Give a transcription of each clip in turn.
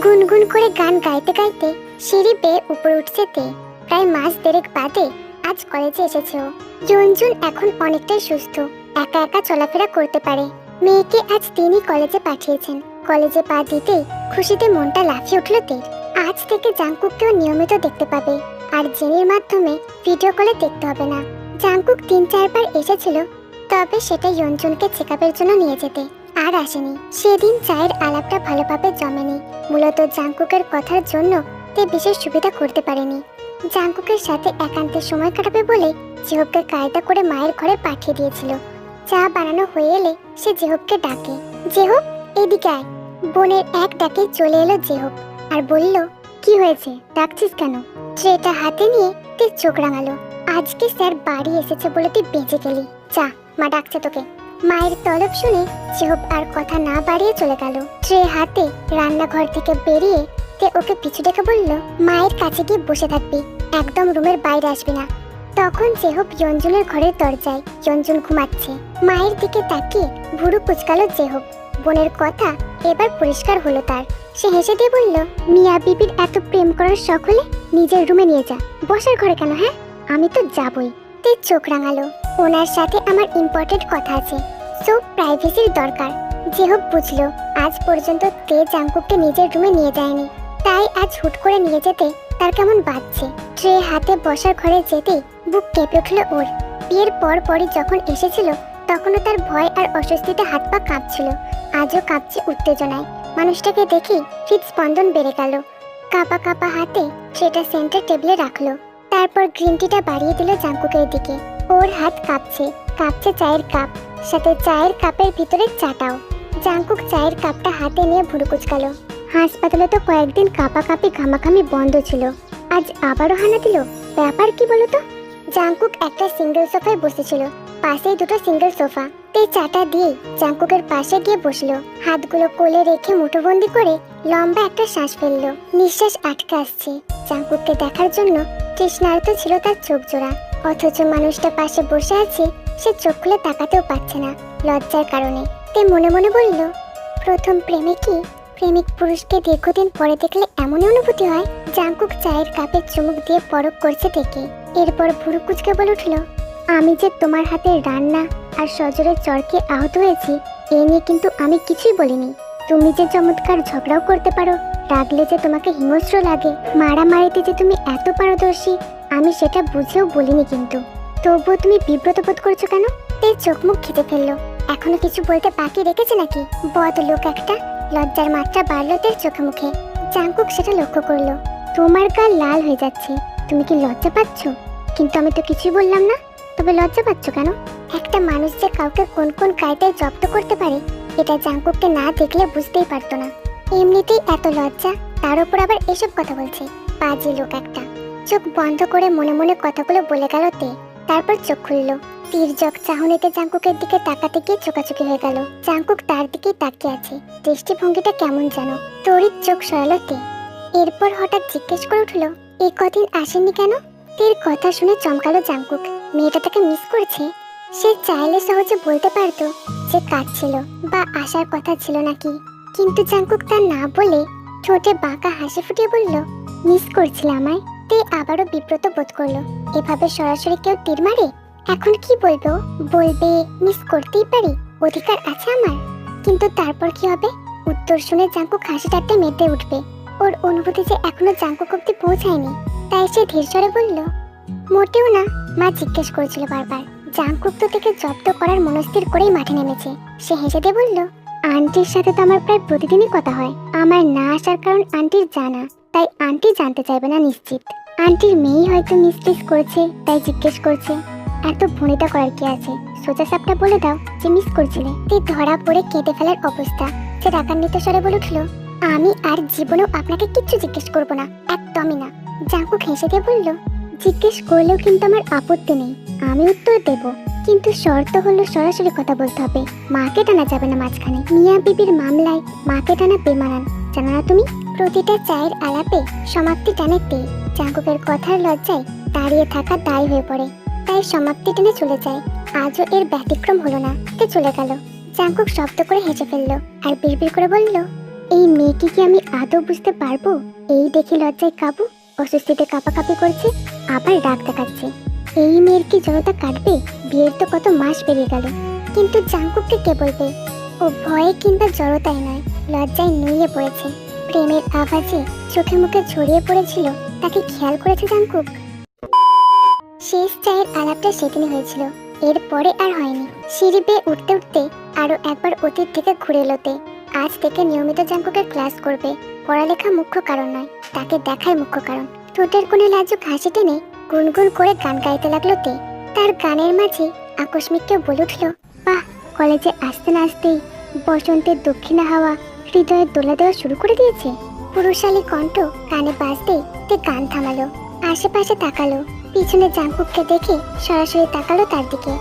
গুনগুন করে গান গাইতে গাইতে সিঁড়ি বেয়ে উপরে উঠছে তে। প্রায় মাস দেড়েক বাদে আজ কলেজে এসেছে। ও জুনজুন এখন অনেকটাই সুস্থ। একা একা চলাফেরা করতে পারে। মেয়েকে আজ তিনি কলেজে পাঠিয়েছেন। কলেজে পা দিতেই খুশিতে মনটা লাফিয়ে উঠল তের আজ থেকে জাংকুককেও নিয়মিত দেখতে পাবে। আর জেনির মাধ্যমে ভিডিও কলে দেখতে হবে না। জাংকুক তিন চারবার এসেছিল, তবে সেটা ইয়ঞ্জনকে চেক জন্য নিয়ে যেতে। আর আসেনি। সেদিন চায়ের আলাপটা ভালোভাবে জমেনি। মূলত জাঙ্কুকের কথার জন্য তে বিশেষ সুবিধা করতে পারেনি। জাংকুকের সাথে একান্তে সময় কাটাবে বলে জেহবকে কায়দা করে মায়ের ঘরে পাঠিয়ে দিয়েছিল। চা বানানো হয়ে এলে সে জেহবকে ডাকে। জেহব, এদিকে আয়। বোনের এক ডাকে চলে এলো জেহব আর বলল, কি হয়েছে? ডাকছিস কেন? ট্রেটা হাতে নিয়ে তে চোখ রাঙালো। আজকে স্যার বাড়ি এসেছে বলে তুই বেঁচে গেলি। চা মা ডাকছে তোকে। মায়ের তলব শুনে চেহব আর কথা না বাড়িয়ে চলে গেল। ট্রে হাতে রান্নাঘর থেকে বেরিয়ে তে ওকে পিছু ডেকে বলল, মায়ের কাছে গিয়ে বসে থাকবি, একদম রুমের বাইরে আসবি না। তখন জেহব ইয়ঞ্জনের ঘরের দরজায় ইয়ঞ্জন ঘুমাচ্ছে। মায়ের দিকে তাকিয়ে ভুরু কুচকালো জেহব বোনের কথা এবার পরিষ্কার হলো তার। সে হেসে দিয়ে বলল, মিয়া বিবির এত প্রেম করার শখ হলে নিজের রুমে নিয়ে যা। বসার ঘরে কেন হ্যাঁ? আমি তো যাবই। তে চোখ রাঙালো। ওনার সাথে আমার ইম্পর্টেন্ট কথা আছে। সো প্রাইভেসির দরকার। যে হোক বুঝলো, আজ পর্যন্ত তে জাংকুককে নিজের রুমে নিয়ে যায়নি। তাই আজ হুট করে নিয়ে যেতে তার কেমন বাজছে। ট্রে হাতে বসার ঘরে যেতেই বুক কেঁপে উঠল ওর। বিয়ের পর পরই যখন এসেছিল, তখনও তার ভয় আর অস্বস্তিতে হাত পা কাঁপছিল। আজও কাঁপছে উত্তেজনায়। মানুষটাকে দেখে হৃদস্পন্দন বেড়ে গেল। কাপা কাপা হাতে সেটা সেন্টার টেবিলে রাখল। তারপর গ্রিন টিটা বাড়িয়ে দিল জাঙ্কুকের দিকে। ওর হাত কাঁপছে। কাঁপছে চায়ের কাপ। সাথে চায়ের কাপের ভিতরে চাটাও। জাঙ্কুক চায়ের কাপটা হাতে নিয়ে ভুরু কুচকালো। হাসপাতালে তো কয়েকদিন কাপা কাপি ঘামাঘামি বন্ধ ছিল। আজ আবারও হানা দিল? ব্যাপার কি বলো তো জাঙ্কুক একটা সিঙ্গেল সোফায় বসেছিল। পাশেই দুটো সিঙ্গেল সোফা। তে চাটা দিয়ে জাঙ্কুকের পাশে গিয়ে বসল। হাতগুলো কোলে রেখে মুঠোবন্দি করে লম্বা একটা শ্বাস ফেলল। নিঃশ্বাস আটকে আসছে। জাঙ্কুককে দেখার জন্য তৃষ্ণার্ত ছিল তার চোখ জোড়া অথচ মানুষটা পাশে বসে আছে, সে চোখ খুলে তাকাতেও পাচ্ছে না, লজ্জার কারণে। তে মনে মনে বলল, প্রথম প্রেমে কি? প্রেমিক পুরুষকে দীর্ঘদিন পরে দেখলে এমনই অনুভূতি হয়, জাঙ্কুক চায়ের কাপে চুমুক দিয়ে পরক করছে থেকে। এরপর ভুরু কুচকে বলে উঠল, আমি যে তোমার হাতের রান্না আর সজরের চরকে আহত হয়েছি, এ নিয়ে কিন্তু আমি কিছুই বলিনি। তুমি যে চমৎকার ঝগড়াও করতে পারো, রাগলে যে তোমাকে হিংস্র লাগে, মারামারিতে যে তুমি এত পারদর্শী, আমি সেটা বুঝেও বলিনি কিন্তু। তবুও তুমি বিব্রত বোধ করছ কেন? তাই চোখ মুখ খেতে ফেলল। এখনও কিছু বলতে বাকি রেখেছে নাকি? বদ লোক একটা, লজ্জার মাত্রা বাড়লো তের চোখে মুখে। জাঙ্কুক সেটা লক্ষ্য করল। তোমার গাল লাল হয়ে যাচ্ছে। তুমি কি লজ্জা পাচ্ছ? কিন্তু আমি তো কিছুই বললাম না। তবে লজ্জা পাচ্ছ কেন? একটা মানুষ যে কাউকে কোন কোন কায়দায় জব্দ করতে পারে এটা জাঙ্কুককে না দেখলে বুঝতেই পারতো না। এমনিতেই এত লজ্জা, তার উপর আবার এসব কথা বলছে। পাজি লোক একটা। চোখ বন্ধ করে মনে মনে কথাগুলো বলে গেল তে। তারপর চোখ খুললো। তীর্যক চাহনিতে জাঙ্কুকের দিকে তাকাতে গিয়ে চোকাচুকি হয়ে গেল। জাঙ্কুক তার দিকেই তাকিয়ে আছে। দৃষ্টিভঙ্গিটা কেমন যেন। তড়িৎ চোখ সরালো তে। এরপর হঠাৎ জিজ্ঞেস করে উঠল এই কদিন আসেননি কেন? তীর কথা শুনে চমকালো জাঙ্কুক। মেয়েটা তাকে মিস করছে। সে চাইলে সহজে বলতে পারতো। যে কাজ ছিল বা আসার কথা ছিল নাকি? কিন্তু জাঙ্কুক তা না বলে ঠোঁটে বাঁকা হাসি ফুটিয়ে বলল, মিস করছিল আমায়, তে আবারও বিব্রত বোধ করল। এভাবে সরাসরি কেউ তীর মারে? এখন কি বলব? বলবে, মিস করতেই পারি, অধিকার আছে আমার। কিন্তু তারপর কি হবে? উত্তর শুনে জাঙ্কুক হাসি টাট্টে মেতে উঠবে। ওর অনুভূতি যে এখনও জাঙ্কুক অব্দি পৌঁছায়নি, তাই সে ধীর স্বরে বলল, মোটেও না, মা জিজ্ঞেস করেছিল বারবার। জাঙ্কুক তো থেকে জব্দ করার মনস্থির করেই মাঠে নেমেছে। সে হেসে দিয়ে বলল, আন্টির সাথে তো আমার প্রায় প্রতিদিনই কথা হয়। আমার না আসার কারণ আন্টির জানা, তাই আন্টি জানতে চাইবে না নিশ্চিত। আন্টির মেয়ে হয়তো মিসপ্লেস করেছে, তাই জিজ্ঞেস করছে। এত ভনিতা করার কি আছে? সোজা সাপটা বলে দাও যে মিস করছিলে। তুই ধরা পড়ে কেঁদে ফেলার অবস্থা। সে রাগান্বিত স্বরে বলে উঠল, আমি আর জীবনেও আপনাকে কিচ্ছু জিজ্ঞেস করব না, একদমই না। জাঙ্কুক হেসে দিয়ে বলল, জিজ্ঞেস করলেও কিন্তু আমার আপত্তি নেই। আমি উত্তর দেব। কিন্তু শর্ত হলো সরাসরি কথা বলতে হবে। মাকে টানা যাবে না মাঝখানে। মিয়া বিবির মামলায় মাকে টানা বেমানান জানো না তুমি? প্রতিটা চায়ের আলাপে সমাপ্তি টানে তে জাঙ্কুকের কথার লজ্জায় দাঁড়িয়ে থাকা দায় হয়ে পড়ে। তাই সমাপ্তি টেনে চলে যায়। আজও এর ব্যতিক্রম হলো না। তে চলে গেল। জাঙ্কুক শব্দ করে হেসে ফেলল আর বিড়বিড় করে বলল, এই মেয়েটিকে আমি আদৌ বুঝতে পারব? এই দেখে লজ্জায় কাবু? অস্বস্তিতে কাঁপাকাঁপি করছে, আবার রাগ দেখাচ্ছে। এই মেয়ের কি জনতা কাটবে? বিয়ের তো কত মাস পেরিয়ে গেল। কিন্তু জাঙ্কুককে কে বলবে? ও ভয়ে কিংবা জড়তায় নয়, লজ্জায় নুয়ে পড়েছে। প্রেমের আওয়াজে চোখে মুখে ছড়িয়ে পড়েছিল, তাকে খেয়াল করেছে জাঙ্কুক? শেষ চায়ের আলাপটা সেদিনই হয়েছিল। এরপরে আর হয়নি। সিঁড়ি বেয়ে উঠতে উঠতে আরও একবার অতীত থেকে ঘুরে এলোতে আজ থেকে নিয়মিত জাঙ্কুকের ক্লাস করবে। পড়ালেখা মুখ্য কারণ নয়, তাকে দেখাই মুখ্য কারণ। ঠোঁটের কোণে লাজুক হাসি টেনে গুনগুন করে গান গাইতে লাগল তে। তার গানের মাঝে আকস্মিক কেউ বলে উঠল, বাহ, কলেজে আসতে না আসতেই বসন্তের দক্ষিণা হাওয়া হৃদয়ে দোলা দেওয়া শুরু করে দিয়েছে। পুরুষালী কণ্ঠ কানে বাজতেই তে গান থামালো, আশেপাশে তাকালো, পিছনে জাঙ্কুককে দেখে সরাসরি তাকালো তার দিকে।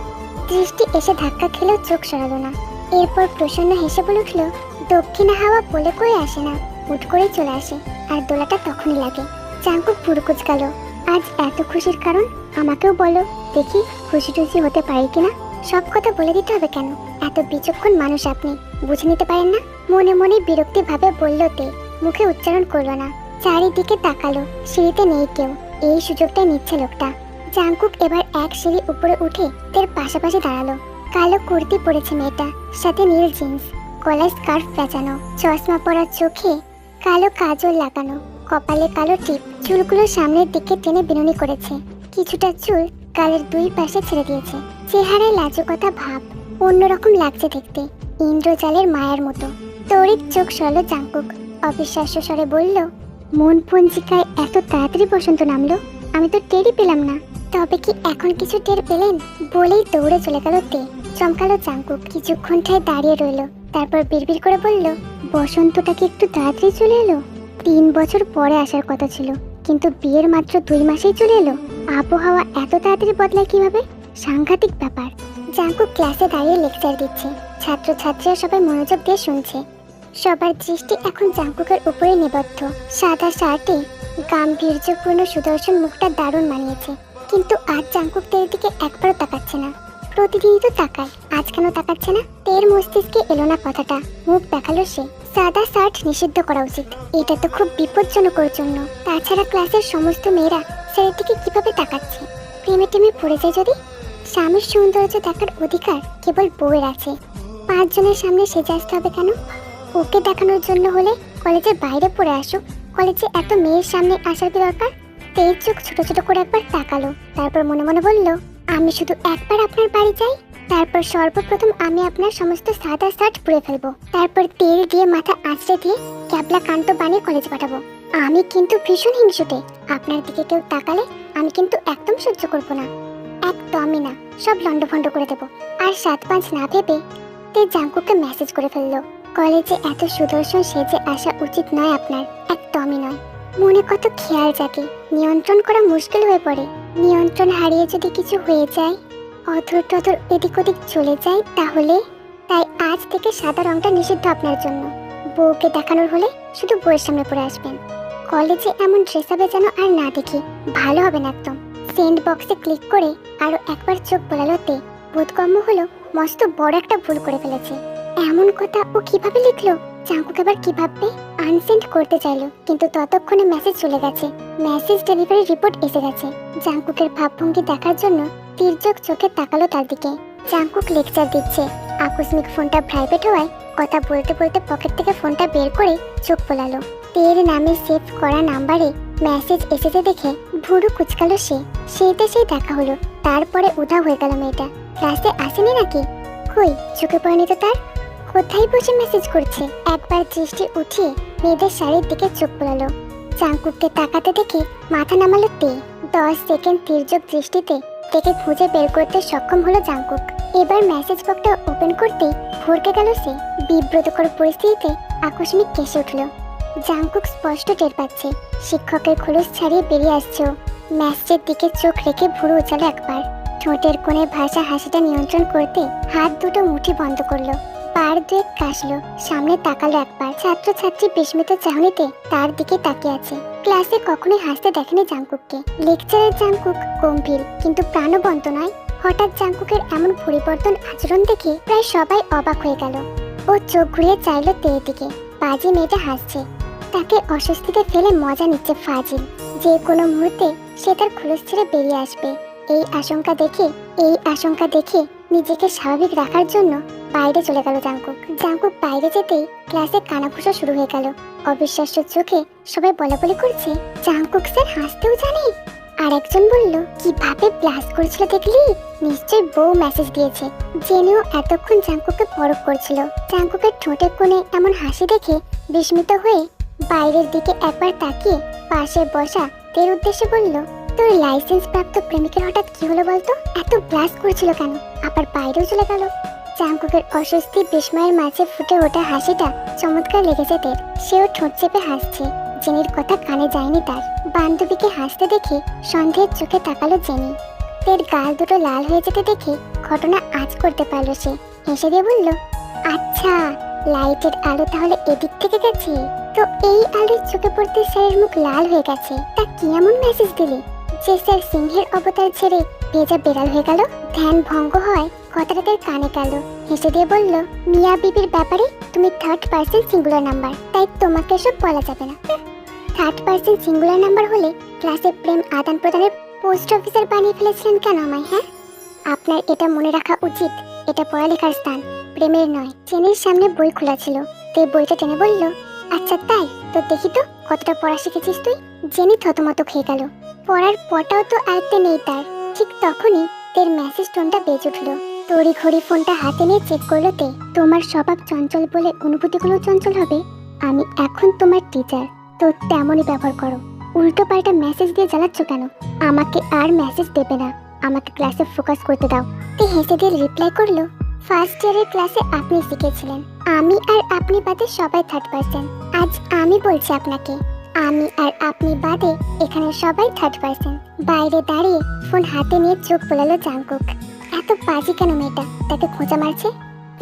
দৃষ্টি এসে ধাক্কা খেলেও চোখ সরালো না। এরপর প্রসন্ন হেসে বলে উঠল, দক্ষিণা হাওয়া বলে কই আসে না হুট করে চলে আসে, আর দোলাটা তখনই লাগে। জাঙ্কুক পুরো কুচকালো আজ এত খুশির কারণ আমাকেও বলো, দেখি খুশি টুসি হতে পারি কিনা? সব কথা বলে দিতে হবে কেন? এত বিচক্ষণ মানুষ আপনি, বুঝে নিতে পারেন না? মনে মনে বিরক্তি ভাবে বলল তে, মুখে উচ্চারণ করল না। চারিদিকে তাকালো, সিঁড়িতে নেই কেউ। এই সুযোগটা নিচ্ছে লোকটা। জাঙ্কুক এবার এক সিঁড়ি উপরে উঠে তের পাশাপাশি দাঁড়াল। কালো কুর্তি পরেছে মেয়েটা, সাথে নীল জিন্স। গলায় স্কার্ফ পেঁচানো, চশমা পরা চোখে কালো কাজল লাগানো। কপালে কালো টিপ চুলগুলো সামনের দিকে টেনে বিনুনি করেছে। কিছুটা চুল গালের দুই পাশে ছেড়ে দিয়েছে। চেহারায় লাজুকতা ভাব অন্যরকম লাগছে দেখতে। ইন্দ্রজালের মায়ের মতো। তড়িৎ চোখ সরল জাঙ্কুক। অবিশ্বাস্য স্বরে বলল, মন পঞ্জিকায় এত তাড়াতাড়ি বসন্ত নামলো? আমি তো টেরই পেলাম না। তবে কি এখন কিছু টের পেলেন? বলেই দৌড়ে চলে গেল তে। চমকালো জাঙ্কুক কিছুক্ষণ ঠায় দাঁড়িয়ে রইল। তারপর বিড়বিড় করে বলল, বসন্তটা কি একটু তাড়াতাড়ি চলে এলো? তিন বছর পরে আসার কথা ছিল, কিন্তু বিয়ের মাত্র দুই মাসেই চলে এলো। আবহাওয়া এত তাড়াতাড়ি বদলায় কীভাবে? সাংঘাতিক ব্যাপার। জাঙ্কুক ক্লাসে দাঁড়িয়ে লেকচার দিচ্ছে। ছাত্রছাত্রীরা সবাই মনোযোগ দিয়ে শুনছে। সবার দৃষ্টি এখন জাঙ্কুকের উপরে নিবদ্ধ। সাদা শার্টে গাম্ভীর্যপূর্ণ সুদর্শন মুখটা দারুণ মানিয়েছে। কিন্তু আজ জাঙ্কুক তের দিকে একবারও তাকাচ্ছে না। প্রতিদিনই তো তাকায়। আজ কেন তাকাচ্ছে না? তের মস্তিষ্কে এলো না কথাটা। মুখ দেখাল সে। সাদা শার্ট নিষিদ্ধ করা উচিত। এটা তো খুব বিপজ্জনক ওর জন্য। তাছাড়া ক্লাসের সমস্ত মেয়েরা স্যারের দিকে কীভাবে তাকাচ্ছে? প্রেমে টেমে পড়ে যায় যদি? স্বামীর সৌন্দর্য দেখার অধিকার কেবল বউয়ের আছে। পাঁচজনের সামনে সেজে আসতে হবে কেন? ওকে দেখানোর জন্য হলে কলেজের বাইরে পড়ে আসুক। কলেজে এত মেয়ের সামনে আসার কি দরকার? তেজ চোখ ছোট ছোট করে একবার তাকালো, তারপর মনে মনে বলল, আমি শুধু একবার আপনার বাড়ি যাই? তারপর সর্বপ্রথম আমি আপনার সমস্ত সাদা শার্ট পুড়ে ফেলব। তারপর তেল দিয়ে মাথা আঁচড়ে দিয়ে ক্যাবলা কান্ত বানিয়ে কলেজ পাঠাবো। আমি কিন্তু ভীষণ হিংসুটে আপনার দিকে কেউ তাকালে আমি কিন্তু একদম সহ্য করব না। একদমই না। সব লন্ডভন্ড করে দেবো। আর সাত পাঁচ না ভেবে তে জাঙ্কুকে মেসেজ করে ফেলল। কলেজে এত সুদর্শন সেজে আসা উচিত নয় আপনার। একদমই নয়। মনে কত খেয়াল জাগে। নিয়ন্ত্রণ করা মুশকিল হয়ে পড়ে। নিয়ন্ত্রণ হারিয়ে যদি কিছু হয়ে যায় টধর এদিক ওদিক চলে যায় তাহলে? তাই আজ থেকে সাদা রংটা নিষিদ্ধ আপনার জন্য। বউকে দেখানোর হলে শুধু বউয়ের সামনে পরে আসবেন। কলেজে এমন ড্রেস হবে যেন আর না দেখি, ভালো হবে না একদম। সেন্ড বক্সে ক্লিক করে আরও একবার চোখ বোলালো তে বোধগম্য হলো মস্ত বড় একটা ভুল করে ফেলেছে। এমন কথা ও কীভাবে লিখলো? চাঙ্কুক আবার কি ভাববে আনসেন্ড করতে চাইলো, কিন্তু ততক্ষণে মেসেজ চলে গেছে। মেসেজ ডেলিভারি রিপোর্ট এসে গেছে। জাঙ্কুকের ভাবভঙ্গি দেখার জন্য তির্যক চোখে তাকালো তার দিকে। জাঙ্কুক লেকচার দিচ্ছে। আকস্মিক ফোনটা প্রাইভেট হওয়ায় কথা বলতে বলতে পকেট থেকে ফোনটা বের করে চোখ পোলালো তের নামে সেভ করা নাম্বারে মেসেজ এসেছে দেখে ভুরু কুচকালো সে। সেইতে সেই দেখা হলো। তারপরে উধা হয়ে গেল মেয়েটা। ক্লাসে আসেনি নাকি? কই? চোখে পড়েনি তো তার? কোথায় বসে মেসেজ করছে? একবার দৃষ্টি উঠিয়ে মেয়েদের শাড়ির দিকে চোখ পোলালো চাঙ্কুককে তাকাতে দেখে মাথা নামালো তে। দশ সেকেন্ড তির্যক দৃষ্টিতে তেকে খুঁজে বের করতে সক্ষম হলো জাঙ্কুক এবার মেসেজ বকটা ওপেন করতেই ভরকে গেল সে। বিব্রতকর পরিস্থিতিতে আকস্মিক কেসে উঠল। জাঙ্কুক স্পষ্ট টের পাচ্ছে, শিক্ষকের খোলস ছাড়িয়ে বেরিয়ে আসছে ও। ম্যাসেজের দিকে চোখ রেখে ভুরু উচালো একবার। ঠোঁটের কোণে ভাষা হাসিটা নিয়ন্ত্রণ করতে হাত দুটো মুঠি বন্ধ করল। পার দুয়েক কাশলো। সামনে তাকালো একবার। ছাত্রছাত্রী বিস্মিত চাহনিতে তার দিকে তাকিয়ে আছে। ক্লাসে কখনোই হাসতে দেখেনি জাঙ্কুককে লেকচারের জাঙ্কুক গম্ভীর, কিন্তু প্রাণবন্ত নয়। হঠাৎ জাঙ্কুকের এমন পরিবর্তন আচরণ দেখে প্রায় সবাই অবাক হয়ে গেল। ও চোখ ঘুরিয়ে চাইলো তের দিকে। বাজি মেয়েটা হাসছে। তাকে অস্বস্তিতে ফেলে মজা নিচ্ছে ফাজিল। যে কোনো মুহূর্তে সে তার খোলস ছেড়ে বেরিয়ে আসবে। এই আশঙ্কা দেখে, এই আশঙ্কা দেখে নিজেকে স্বাভাবিক রাখার জন্য বাইরে চলে গেল জাঙ্কুক। জাঙ্কুক বাইরে যেতেই ক্লাসে কানাঘুষা শুরু হয়ে গেল। অবিশ্বাস্য চোখে সবাই বলা বলি করছে, জাঙ্কুক স্যার, হাসতেও জানে? আর একজন বলল, কীভাবে ব্লাস্ট করেছিল দেখলি? নিশ্চয় বউ মেসেজ দিয়েছে, জেনেও এতক্ষণ জাঙ্কুকে পরখ করছিল। জাঙ্কুকের ঠোঁটে কোণে এমন হাসি দেখে বিস্মিত হয়ে বাইরের দিকে একবার তাকিয়ে পাশে বসা তের উদ্দেশ্যে বলল তোর লাইসেন্স প্রাপ্ত প্রেমিকের হঠাৎ কি হলো বলতো? এত ব্লাস্ট করছিল কেন? আবার বাইরেও চলে গেল। জাঙ্কুকের অস্বস্তি বিস্ময়ের মাঝে ফুটে ওঠা হাসিটা চমৎকার লেগেছে তের। সেও ঠোঁট চেপে হাসছে। জেনির কথা কানে যায়নি তার। বান্ধবীকে হাসতে দেখে সন্দেহের চোখে তাকালো জেনি। তের গাল দুটো লাল হয়ে যেতে দেখে ঘটনা আজ করতে পারল সে। হেসে দিয়ে বলল আচ্ছা লাইটের আলো তাহলে এদিক থেকে গেছে? তো এই আলোর চোখে পড়তে স্যারের মুখ লাল হয়ে গেছে। তা কি এমন মেসেজ দিলি? যে সিংহের অবতার ছেড়ে ভেজা বেড়াল হয়ে গেল। ধ্যান ভঙ্গ হয় কথাটা কানে গেল হেসে দিয়ে বলল, মিয়া বিবির ব্যাপারে তুমি থার্ড পার্সন সিঙ্গুলার নাম্বার তাই তোমাকে সব বলা যাবে না। থার্ড পার্সন সিঙ্গুলার নাম্বার হলে ক্লাসে প্রেম আদান প্রদানের পোস্ট অফিসার বানিয়ে ফেলেছিলেন কেন আমায় হ্যাঁ? আপনার এটা মনে রাখা উচিত, এটা পড়ালেখার স্থান, প্রেমের নয়। চেনের সামনে বই খোলা ছিল, তুই বইটা টেনে বলল আচ্ছা তাই, তো দেখি তো কতটা পড়া শিখেছিস তুই? জেনে থতমত খেয়ে গেল। পড়ার পটাও তো আয়ত্তে নেই তার। ঠিক তখনই তের মেসেজ টোনটা বেজে উঠল। তড়ি ঘড়ি ফোনটা হাতে নিয়ে চেক করল তে, তোমার স্বভাব চঞ্চল বলে অনুভূতিগুলো চঞ্চল হবে? আমি এখন তোমার টিচার তো তেমনই ব্যবহার করো। উল্টো পাল্টা মেসেজ দিয়ে জ্বালাচ্ছ কেন? আমাকে আর মেসেজ দেবে না। আমাকে ক্লাসে ফোকাস করতে দাও। তে হেসে দিয়ে রিপ্লাই করল ফার্স্ট ইয়ারের ক্লাসে আপনি শিখেছিলেন। আমি আর আপনি বাদে সবাই থার্ড পার্সন আজ আমি বলছি আপনাকে আমি আর আপনি বাদে এখানে সবাই থার্ড পার্সন। বাইরে দাঁড়িয়ে ফোন হাতে নিয়ে চোখ বোলালো জাঙ্কুক এত বাজি কেন মেয়েটা? তাকে খোঁজা মারছে?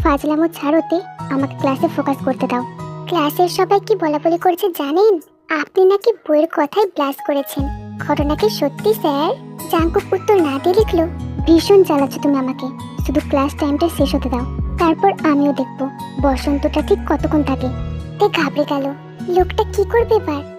ফাজলামো ছাড়োতে আমাকে ক্লাসে ফোকাস করতে দাও। ক্লাসের সবাই কি বলা বলি করছে জানেন? আপনি নাকি বইয়ের কথাই ব্লাস করেছেন। ঘটনা কি সত্যি, স্যার? জাঙ্কুক উত্তর না দিয়ে লিখলো, ভীষণ জ্বালাচ্ছ তুমি আমাকে। শুধু ক্লাস টাইমটা শেষ হতে দাও। তারপর আমিও দেখব। বসন্তটা ঠিক কতক্ষণ থাকে? তে ঘাবড়ে গেল। লোকটা কি করবে এবার?